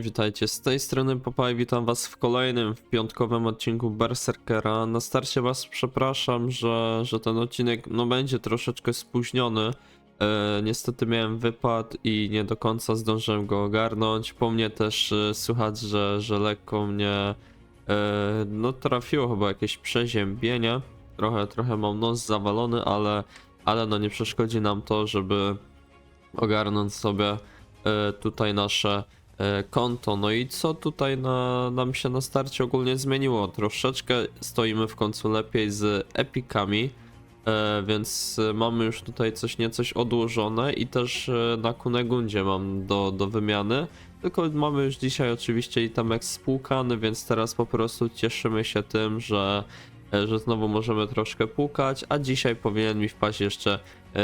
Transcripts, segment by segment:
Witajcie. Z tej strony Popaj, witam was w kolejnym, w piątkowym odcinku Berserkera. Na starcie was przepraszam, że, że ten odcinek no, będzie troszeczkę spóźniony. E, niestety miałem wypad i nie do końca zdążyłem go ogarnąć. Po mnie też e, słychać, że, że lekko mnie e, no, trafiło chyba jakieś przeziębienie. Trochę, trochę mam nos zawalony, ale, ale no nie przeszkodzi nam to, żeby ogarnąć sobie e, tutaj nasze konto. No i co tutaj na, nam się na starcie ogólnie zmieniło? Troszeczkę stoimy w końcu lepiej z epikami, e, więc e, mamy już tutaj coś niecoś odłożone i też e, na Kunegundzie mam do, do wymiany. Tylko mamy już dzisiaj oczywiście i tam spłukany, więc teraz po prostu cieszymy się tym, że, e, że znowu możemy troszkę płukać, a dzisiaj powinien mi wpaść jeszcze e,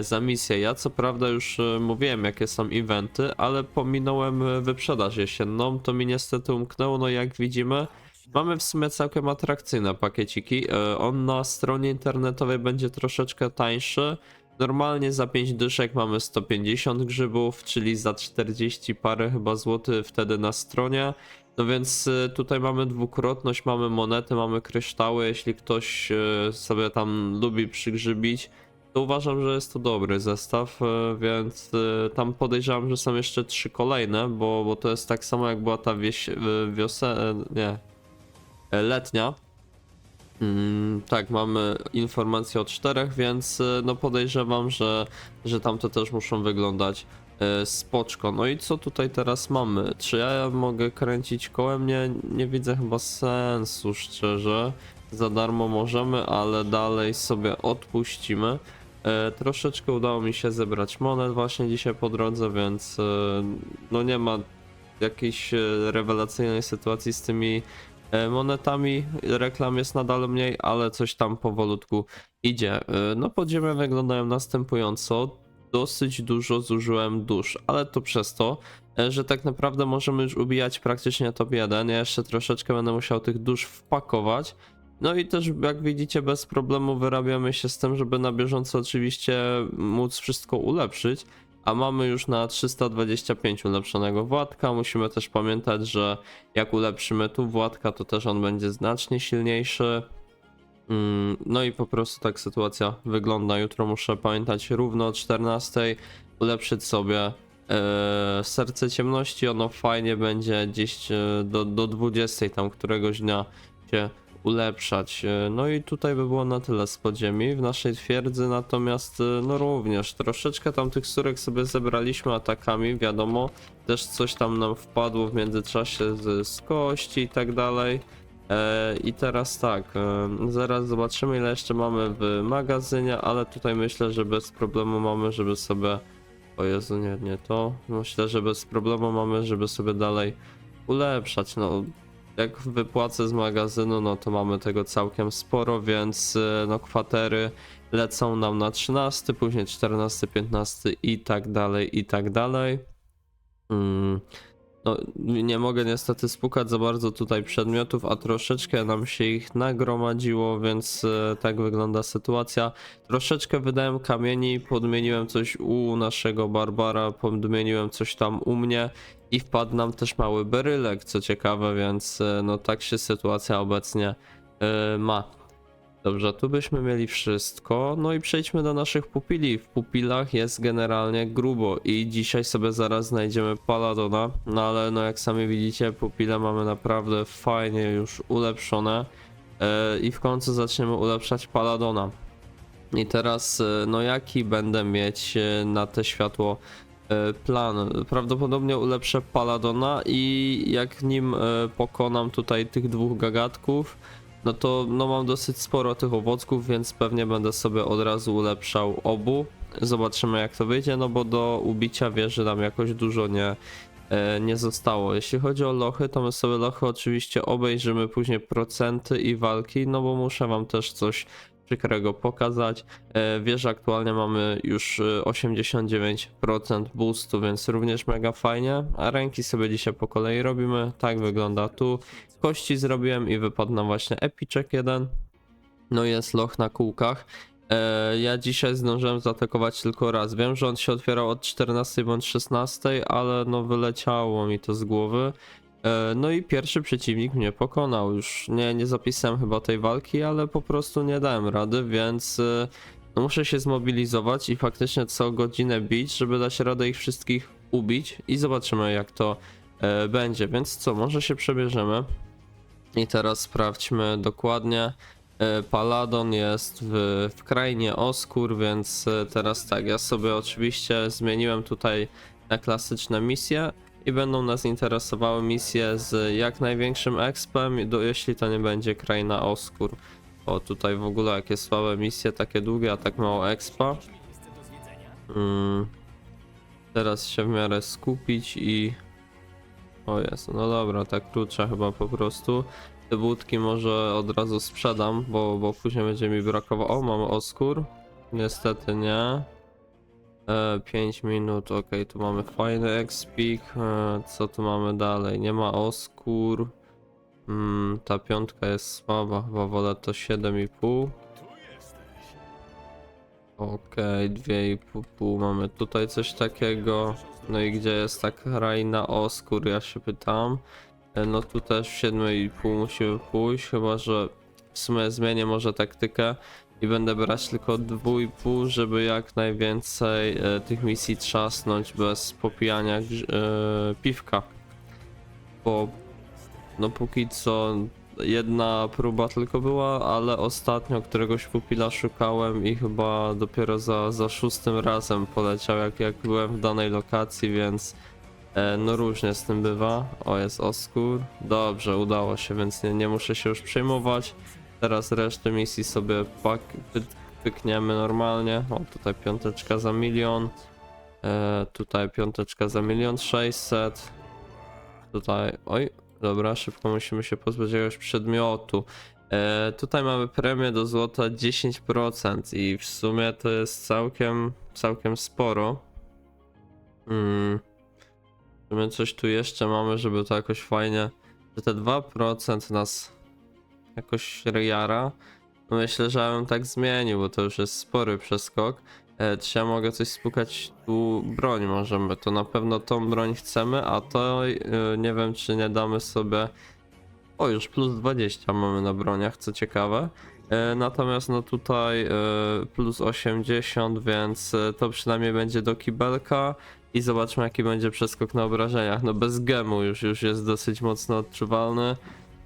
za misję. Ja co prawda już e, mówiłem jakie są eventy, ale pominąłem e, wyprzedaż jesienną, to mi niestety umknęło, no jak widzimy mamy w sumie całkiem atrakcyjne pakieciki. E, On na stronie internetowej będzie troszeczkę tańszy. Normalnie za 5 dyszek mamy 150 grzybów, czyli za 40 parę chyba złotych wtedy na stronie. No więc tutaj mamy dwukrotność, mamy monety, mamy kryształy. Jeśli ktoś sobie tam lubi przygrzybić, to uważam, że jest to dobry zestaw, y, więc y, tam podejrzewam, że są jeszcze trzy kolejne, bo, bo to jest tak samo jak była ta wieś, wiosę, nie, e, letnia. Mm, tak, mamy informacje o czterech, więc no podejrzewam, że, że tamte też muszą wyglądać spoczko. No i co tutaj teraz mamy? Czy ja mogę kręcić kołem? Nie, nie widzę chyba sensu, szczerze. Za darmo możemy, ale dalej sobie odpuścimy. E, troszeczkę udało mi się zebrać monet właśnie dzisiaj po drodze, więc e, no nie ma jakiejś e, rewelacyjnej sytuacji z tymi monetami. Reklam jest nadal mniej, ale coś tam powolutku idzie. No podziemia wyglądają następująco. Dosyć dużo zużyłem dusz, ale to przez to, że tak naprawdę możemy już ubijać praktycznie top 1. Ja jeszcze troszeczkę będę musiał tych dusz wpakować. No i też jak widzicie bez problemu wyrabiamy się z tym, żeby na bieżąco oczywiście móc wszystko ulepszyć. A mamy już na 325 ulepszonego Władka. Musimy też pamiętać, że jak ulepszymy tu Władka, to też on będzie znacznie silniejszy. Mm, No i po prostu tak sytuacja wygląda. Jutro muszę pamiętać równo o 14 ulepszyć sobie e, serce ciemności. Ono fajnie będzie gdzieś e, do, do 20 tam któregoś dnia się ulepszać. E, No i tutaj by było na tyle z podziemi. W naszej twierdzy natomiast e, no również troszeczkę tam tych surek sobie zebraliśmy atakami, wiadomo. Też coś tam nam wpadło w międzyczasie z, z kości i tak dalej. E, I teraz tak, zaraz zobaczymy ile jeszcze mamy w magazynie, ale tutaj myślę, że bez problemu mamy, żeby sobie... O Jezu, nie, nie to. Myślę, że bez problemu mamy, żeby sobie dalej ulepszać. No, jak wypłacę z magazynu, no to mamy tego całkiem sporo, więc e, no kwatery lecą nam na 13, później 14, 15 i tak dalej, i tak dalej. Mm. No, nie mogę niestety spukać za bardzo tutaj przedmiotów, a troszeczkę nam się ich nagromadziło, więc e, tak wygląda sytuacja. Troszeczkę wydałem kamieni, podmieniłem coś u naszego Barbara, podmieniłem coś tam u mnie i wpadł nam też mały berylek, co ciekawe, więc e, no tak się sytuacja obecnie e, ma. Dobrze, tu byśmy mieli wszystko. No i przejdźmy do naszych pupili. W pupilach jest generalnie grubo i dzisiaj sobie zaraz znajdziemy Paladona. No ale no jak sami widzicie, pupile mamy naprawdę fajnie już ulepszone. E, I w końcu zaczniemy ulepszać Paladona. I teraz, e, no jaki będę mieć e, na te światło plan? Prawdopodobnie ulepszę Paladona i jak nim pokonam tutaj tych dwóch gagatków, no to no mam dosyć sporo tych owocków, więc pewnie będę sobie od razu ulepszał obu. Zobaczymy jak to wyjdzie, no bo do ubicia wieży nam jakoś dużo nie, e, nie zostało. Jeśli chodzi o lochy, to my sobie lochy oczywiście obejrzymy później procenty i walki, no bo muszę wam też coś przykrego pokazać. E, Wieżę aktualnie mamy już e, 89% boostu, więc również mega fajnie. A ręki sobie dzisiaj po kolei robimy. Tak wygląda tu. Kości zrobiłem i wypadł nam właśnie epiczek jeden. No jest loch na kółkach. E, ja dzisiaj zdążyłem zaatakować tylko raz. Wiem, że on się otwierał od 14 bądź 16, ale no wyleciało mi to z głowy. E, no i pierwszy przeciwnik mnie pokonał. Już nie, nie zapisałem chyba tej walki, ale po prostu nie dałem rady, więc e, no muszę się zmobilizować i faktycznie co godzinę bić, żeby dać radę ich wszystkich ubić i zobaczymy jak to e, będzie. Więc co, może się przebierzemy. I teraz sprawdźmy dokładnie. Paladon jest w, w krainie Oskur, więc teraz tak, ja sobie oczywiście zmieniłem tutaj na klasyczne misje i będą nas interesowały misje z jak największym expem, do, jeśli to nie będzie kraina Oskur. O, tutaj w ogóle jakie słabe misje, takie długie, a tak mało expa. Mm. Teraz się w miarę skupić i... O jest, no dobra, tak klucza chyba po prostu. Te budki może od razu sprzedam, bo, bo później będzie mi brakowało. O, mamy oskór. Niestety nie. E, 5 minut, ok, tu mamy fajny expik. E, co tu mamy dalej? Nie ma oskór. Mm, ta piątka jest słaba, chyba wolę to 7,5. Okej, 2,5 mamy tutaj coś takiego. No i gdzie jest ta kraina oskór, ja się pytam. E, No tu też w 7,5 musimy pójść, chyba że w sumie zmienię może taktykę i będę brać tylko 2,5, żeby jak najwięcej e, tych misji trzasnąć bez popijania e, piwka. Bo no póki co jedna próba tylko była, ale ostatnio któregoś pupila szukałem i chyba dopiero za, za szóstym razem poleciał jak, jak byłem w danej lokacji, więc e, no różnie z tym bywa. O jest Oskur. Dobrze, udało się, więc nie, nie muszę się już przejmować. Teraz resztę misji sobie pak, normalnie. O tutaj piąteczka za milion. E, tutaj piąteczka za milion sześćset. Tutaj, oj, dobra, szybko musimy się pozbyć jakiegoś przedmiotu. E, tutaj mamy premię do złota 10% i w sumie to jest całkiem, całkiem sporo. Mm. Czy my coś tu jeszcze mamy, żeby to jakoś fajnie, że te 2% nas jakoś jara. Myślę, że ja bym tak zmienił, bo to już jest spory przeskok. E, czy ja mogę coś spukać tu broń? Możemy, to na pewno tą broń chcemy, a to e, nie wiem czy nie damy sobie o już plus 20 mamy na broniach, co ciekawe. E, natomiast no tutaj e, plus 80, więc e, to przynajmniej będzie do kibelka i zobaczmy jaki będzie przeskok na obrażeniach, no bez gemu już, już jest dosyć mocno odczuwalny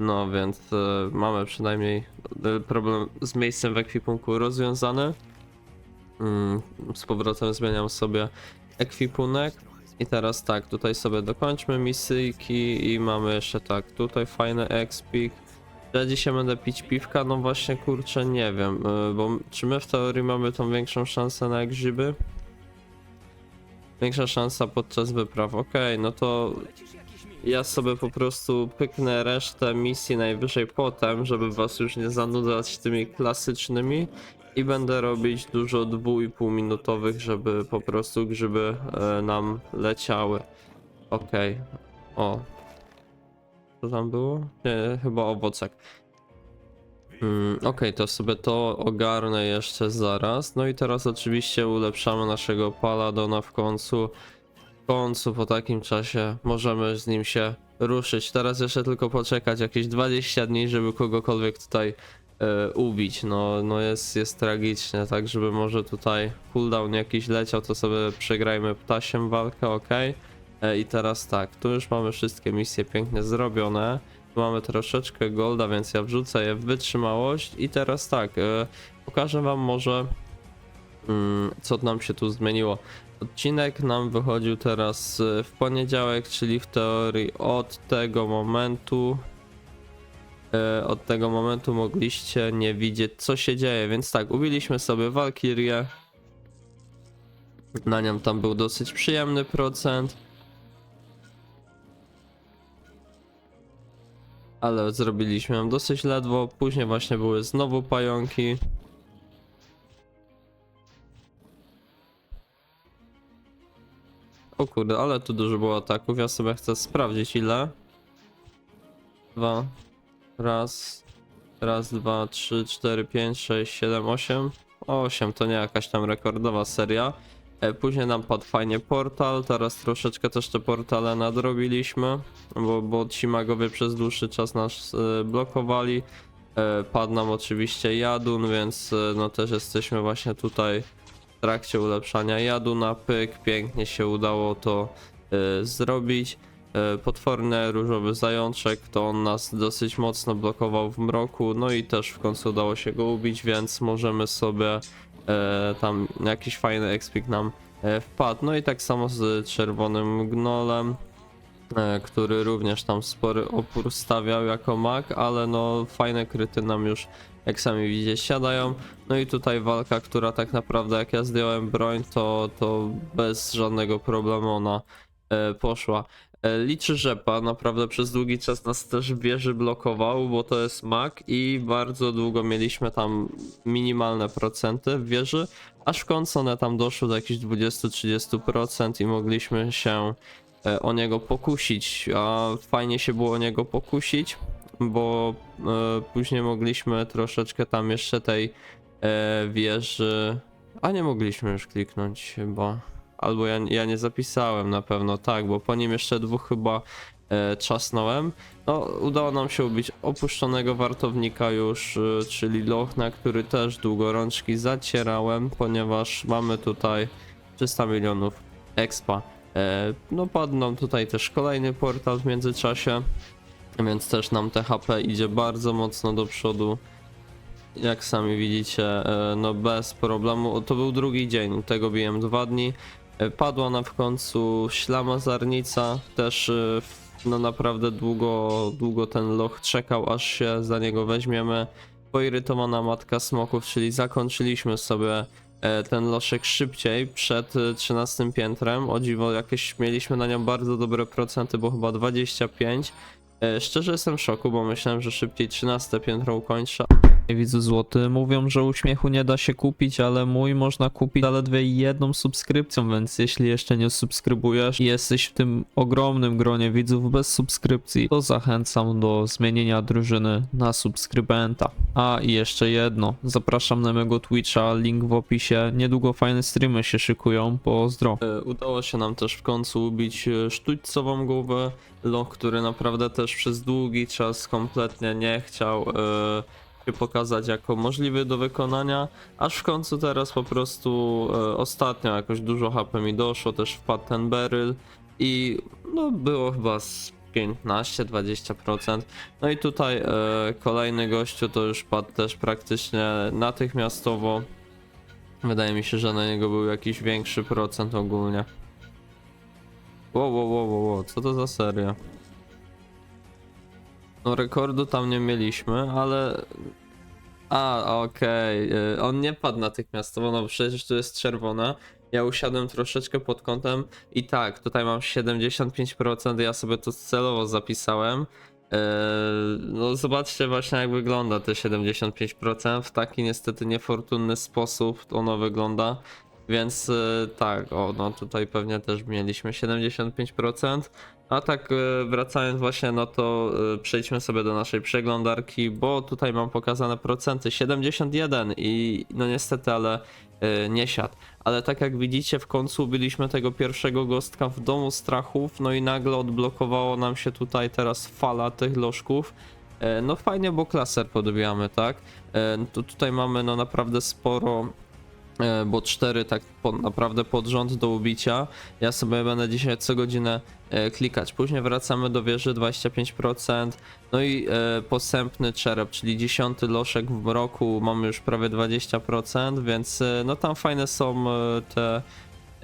no więc e, mamy przynajmniej e, problem z miejscem w ekwipunku rozwiązany Mm, z powrotem zmieniam sobie ekwipunek. I teraz tak, tutaj sobie dokończmy misyjki i mamy jeszcze tak, tutaj fajny. Czy Ja dzisiaj będę pić piwka? No właśnie kurczę nie wiem, y, bo czy my w teorii mamy tą większą szansę na grzyby? Większa szansa podczas wypraw, okej, no to ja sobie po prostu pyknę resztę misji najwyżej potem, żeby was już nie zanudzać tymi klasycznymi i będę robić dużo 2,5 minutowych, żeby po prostu grzyby e, nam leciały. Okej. O. Co tam było? Nie, chyba owocek. Mm, Okej, to sobie to ogarnę jeszcze zaraz. No i teraz oczywiście ulepszamy naszego paladona w końcu. Końcu po takim czasie możemy z nim się ruszyć. Teraz jeszcze tylko poczekać jakieś 20 dni, żeby kogokolwiek tutaj e, ubić. No, no jest, jest tragicznie, tak żeby może tutaj cooldown jakiś leciał, to sobie przegrajmy ptasiem walkę, ok. E, I teraz tak, tu już mamy wszystkie misje pięknie zrobione. Tu mamy troszeczkę golda, więc ja wrzucę je w wytrzymałość. I teraz tak, e, pokażę wam może mm, co nam się tu zmieniło. Odcinek nam wychodził teraz e, w poniedziałek, czyli w teorii od tego momentu e, od tego momentu mogliście nie widzieć co się dzieje, więc tak, ubiliśmy sobie Valkyrię. Na nią tam był dosyć przyjemny procent. Ale zrobiliśmy ją dosyć ledwo, później właśnie były znowu pająki. O kurde, ale tu dużo było ataków, ja sobie chcę sprawdzić ile. Dwa, Raz, raz, dwa, trzy, cztery, pięć, sześć, siedem, osiem. 8 to nie jakaś tam rekordowa seria. E, Później nam padł fajnie portal, teraz troszeczkę też te portale nadrobiliśmy, bo, bo ci magowie przez dłuższy czas nas e, blokowali. E, Padł nam oczywiście Jadun, więc no też jesteśmy właśnie tutaj trakcie ulepszania Jaduna. Pyk, pięknie się udało to e, zrobić. E, Potworny różowy zajączek, to on nas dosyć mocno blokował w mroku, no i też w końcu udało się go ubić, więc możemy sobie e, tam jakiś fajny expik nam e, wpadł. No i tak samo z czerwonym gnolem, który również tam spory opór stawiał jako mag, ale no fajne kryty nam już jak sami widzicie siadają. No i tutaj walka, która tak naprawdę jak ja zdjąłem broń, to, to bez żadnego problemu ona e, poszła. E, Liczy rzepa, naprawdę przez długi czas nas też wieży blokował, bo to jest mag i bardzo długo mieliśmy tam minimalne procenty w wieży, aż w końcu one tam doszły do jakichś 20-30% i mogliśmy się e, o niego pokusić, a fajnie się było o niego pokusić, bo e, później mogliśmy troszeczkę tam jeszcze tej e, wieży, a nie mogliśmy już kliknąć chyba. Albo ja, ja nie zapisałem na pewno, tak, bo po nim jeszcze dwóch chyba e. No, udało nam się ubić opuszczonego wartownika już, e, czyli Lochna, który też długo rączki zacierałem, ponieważ mamy tutaj 300 milionów expa. E, no, padł nam tutaj też kolejny portal w międzyczasie, więc też nam THP idzie bardzo mocno do przodu. Jak sami widzicie, e, no bez problemu. To był drugi dzień, tego biłem dwa dni. E, Padła nam w końcu ślamazarnica, też e, no naprawdę długo, długo ten loch czekał, aż się za niego weźmiemy. Poirytowana matka smoków, czyli zakończyliśmy sobie ten loszek szybciej przed e, 13 piętrem. O dziwo, jakieś mieliśmy na nią bardzo dobre procenty, bo chyba 25. E, Szczerze jestem w szoku, bo myślałem, że szybciej 13 piętro ukończę. Widzu złoty mówią, że uśmiechu nie da się kupić, ale mój można kupić zaledwie jedną subskrypcją, więc jeśli jeszcze nie subskrybujesz i jesteś w tym ogromnym gronie widzów bez subskrypcji, to zachęcam do zmienienia drużyny na subskrybenta. A i jeszcze jedno, zapraszam na mojego Twitcha, link w opisie, niedługo fajne streamy się szykują, pozdro. E, Udało się nam też w końcu ubić e, sztućcową głowę, Loch, który naprawdę też przez długi czas kompletnie nie chciał e, się pokazać jako możliwy do wykonania, aż w końcu teraz po prostu e, ostatnio jakoś dużo HP mi doszło, też wpadł ten beryl i no było chyba z 15-20%. No i tutaj e, kolejny gościu to już padł też praktycznie natychmiastowo. Wydaje mi się, że na niego był jakiś większy procent ogólnie. Wow, wow, wow, wow, wow, co to za seria? No rekordu tam nie mieliśmy, ale... A, okej, y, on nie padł natychmiastowo, no przecież tu jest czerwone. Ja usiadłem troszeczkę pod kątem i tak, tutaj mam 75%, ja sobie to celowo zapisałem. Eee, No zobaczcie właśnie jak wygląda te 75%, w taki niestety niefortunny sposób ono wygląda. Więc e, tak, o no tutaj pewnie też mieliśmy 75%. A tak e, wracając właśnie, no to e, przejdźmy sobie do naszej przeglądarki, bo tutaj mam pokazane procenty 71 i no niestety, ale e, nie siadł. Ale tak jak widzicie, w końcu byliśmy tego pierwszego gostka w domu strachów, no i nagle odblokowało nam się tutaj teraz fala tych lożków. No fajnie, bo klaser podbijamy, tak? E, To tutaj mamy no naprawdę sporo bo cztery tak po, naprawdę pod rząd do ubicia. Ja sobie będę dzisiaj co godzinę e, klikać. Później wracamy do wieży 25%. No i e, posępny czerep, czyli dziesiąty loszek w roku mamy już prawie 20%, więc e, no tam fajne są e, te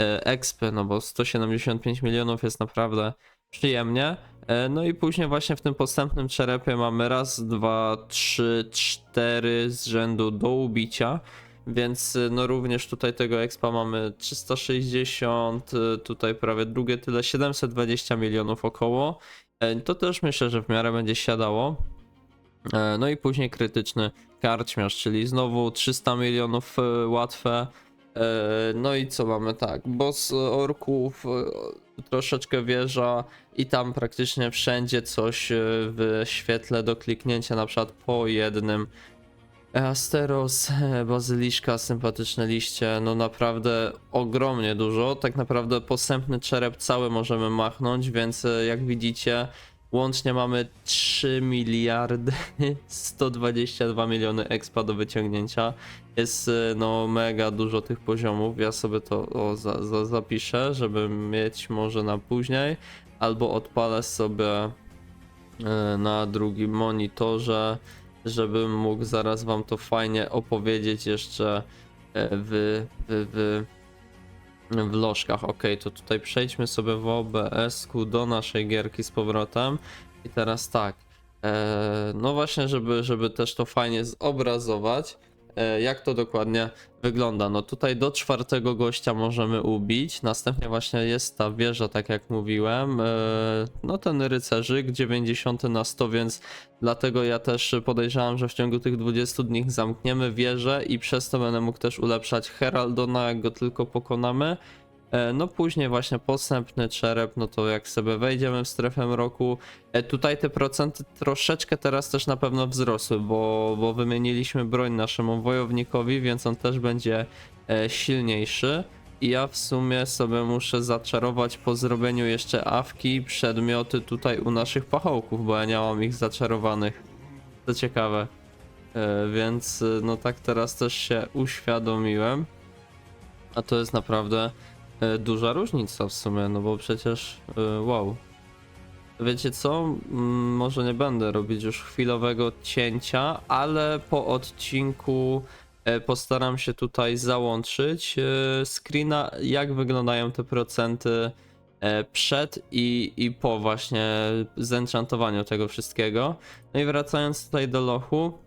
e, expy, no bo 175 milionów jest naprawdę przyjemnie. E, No i później właśnie w tym postępnym czerepie mamy raz, dwa, trzy, cztery z rzędu do ubicia. Więc y, no również tutaj tego expa mamy 360, y, tutaj prawie drugie tyle, 720 milionów około. E, To też myślę, że w miarę będzie siadało. E, No i później krytyczny karczmiarz, czyli znowu 300 milionów y, łatwe. E, No i co mamy tak, boss orków, troszeczkę wieża i tam praktycznie wszędzie coś w świetle do kliknięcia, na przykład po jednym Asteros, bazyliszka, sympatyczne liście, no naprawdę ogromnie dużo. Tak naprawdę posępny czerep cały możemy machnąć, więc e, jak widzicie, łącznie mamy 3 miliardy 122 miliony expa do wyciągnięcia. Jest e, no mega dużo tych poziomów. Ja sobie to o, za, za, zapiszę, żeby mieć może na później, albo odpalę sobie e, na drugim monitorze, żebym mógł zaraz wam to fajnie opowiedzieć jeszcze e, w, w, w, w lożkach. Ok, to tutaj przejdźmy sobie w OBS-ku do naszej gierki z powrotem. I teraz tak, e, no właśnie, żeby, żeby też to fajnie zobrazować, jak to dokładnie wygląda. No tutaj do czwartego gościa możemy ubić, następnie właśnie jest ta wieża, tak jak mówiłem, e, no ten rycerzyk 90 na 100, więc dlatego ja też podejrzewam, że w ciągu tych 20 dni zamkniemy wieżę i przez to będę mógł też ulepszać Heraldona, jak go tylko pokonamy. E, No później właśnie postępny czerep, no to jak sobie wejdziemy w strefę mroku, e, tutaj te procenty troszeczkę teraz też na pewno wzrosły, bo, bo wymieniliśmy broń naszemu wojownikowi, więc on też będzie e, silniejszy. I ja w sumie sobie muszę zaczarować po zrobieniu jeszcze awki przedmioty tutaj u naszych pachołków, bo ja nie mam ich zaczarowanych. To ciekawe. Więc no tak teraz też się uświadomiłem. A to jest naprawdę duża różnica w sumie, no bo przecież e, wow. Wiecie co? Może nie będę robić już chwilowego cięcia, ale po odcinku e, postaram się tutaj załączyć e, screena, jak wyglądają te procenty e, przed i, i po właśnie zenchantowaniu tego wszystkiego. No i wracając tutaj do lochu, E,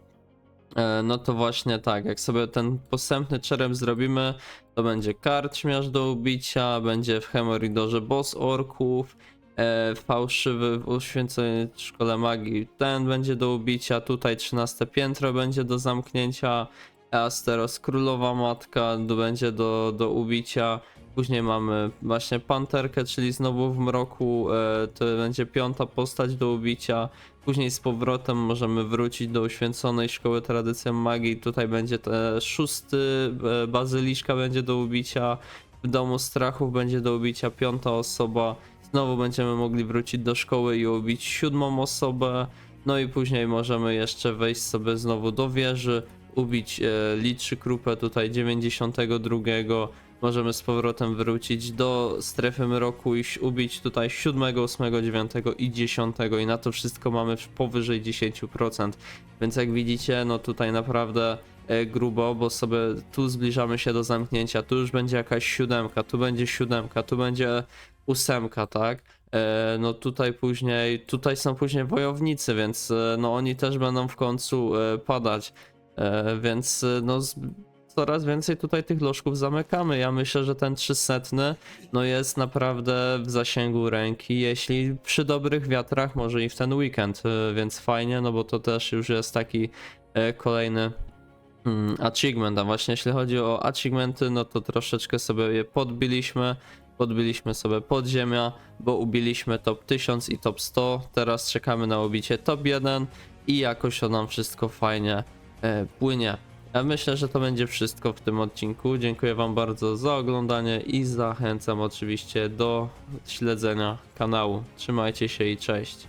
No to właśnie tak, jak sobie ten posępny czerep zrobimy, to będzie karczmiarz do ubicia, będzie w Hemoridorze boss orków, e, fałszywy w uświęconej szkole magii ten będzie do ubicia, tutaj 13 piętro będzie do zamknięcia, Asteros królowa matka będzie do, do ubicia, później mamy właśnie panterkę, czyli znowu w mroku, e, to będzie piąta postać do ubicia, Później z powrotem możemy wrócić do uświęconej szkoły tradycji magii. Tutaj będzie szósty e, bazyliszka będzie do ubicia. W domu strachów będzie do ubicia piąta osoba. Znowu będziemy mogli wrócić do szkoły i ubić siódmą osobę. No i później możemy jeszcze wejść sobie znowu do wieży, ubić e, liczy krupę tutaj 92. Możemy z powrotem wrócić do strefy mroku i ubić tutaj 7, 8, 9 i 10 i na to wszystko mamy powyżej 10%. Więc jak widzicie, no tutaj naprawdę e, grubo, bo sobie tu zbliżamy się do zamknięcia, tu już będzie jakaś siódemka, tu będzie siódemka, tu będzie ósemka, tak? E, No tutaj później, tutaj są później wojownicy, więc e, no oni też będą w końcu padać. Więc no coraz więcej tutaj tych lożków zamykamy. Ja myślę, że ten 300 no jest naprawdę w zasięgu ręki, jeśli przy dobrych wiatrach, może i w ten weekend, e, więc fajnie, no bo to też już jest taki e, kolejny mm, achievement. A właśnie jeśli chodzi o achievementy, no to troszeczkę sobie je podbiliśmy. Podbiliśmy sobie podziemia, bo ubiliśmy top 1000 i top 100. Teraz czekamy na ubicie top 1 i jakoś to nam wszystko fajnie e, płynie. Ja myślę, że to będzie wszystko w tym odcinku. Dziękuję Wam bardzo za oglądanie i zachęcam oczywiście do śledzenia kanału. Trzymajcie się i cześć.